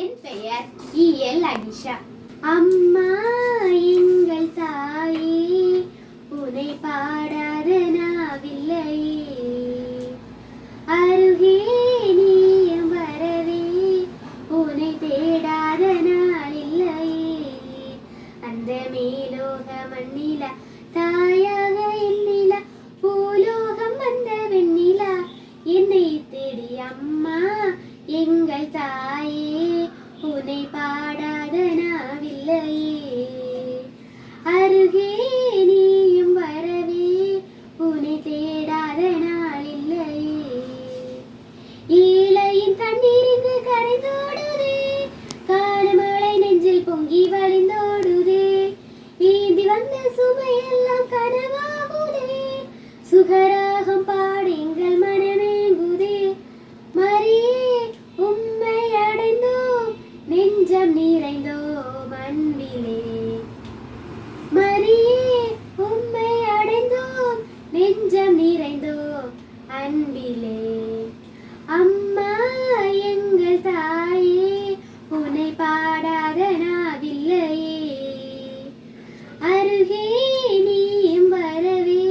என் பெயர் இஎல் அனிஷா அம்மா எங்கள் தாயே உனை பாடாத நாவில்லை. அருகே நீயும் வரவே உனை தேடாத நாளில்லை. அந்த மேலோக மண்ணில தாயாக இல்லில பூலோகம் வந்த வெண்ணிலா. என்னை தேடி அம்மா எங்கள் தாயே உனை பாடாத நாவில்லையே. நெஞ்சம் நிறைந்தோ அன்பிலே. அம்மா எங்கள் தாயே உனை பாடாத நாவில்லையே. அருகே நீயும் வரவே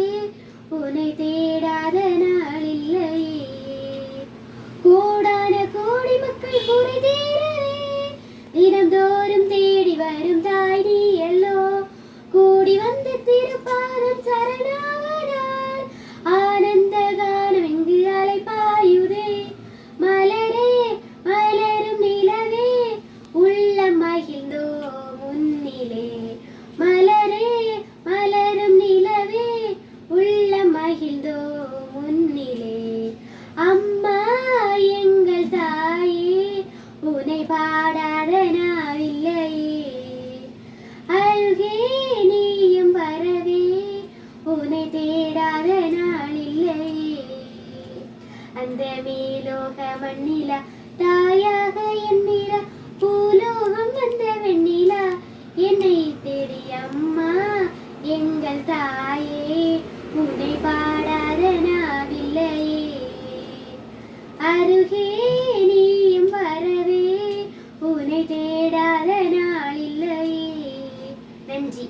உனை தேடாத நாளில்லையே. கோடான கோடி மக்கள் குறை தீரவே தினம்தோறும் தேடி வரும் പാടാതെ നാവില്ലയേ അഴുകേ നീയും പറവേ ഉനെ തേടാതെ നാളില്ലയേ അന്തമേ ലോകമണ്ണില തായാക എന്നില പൂലോകം 漢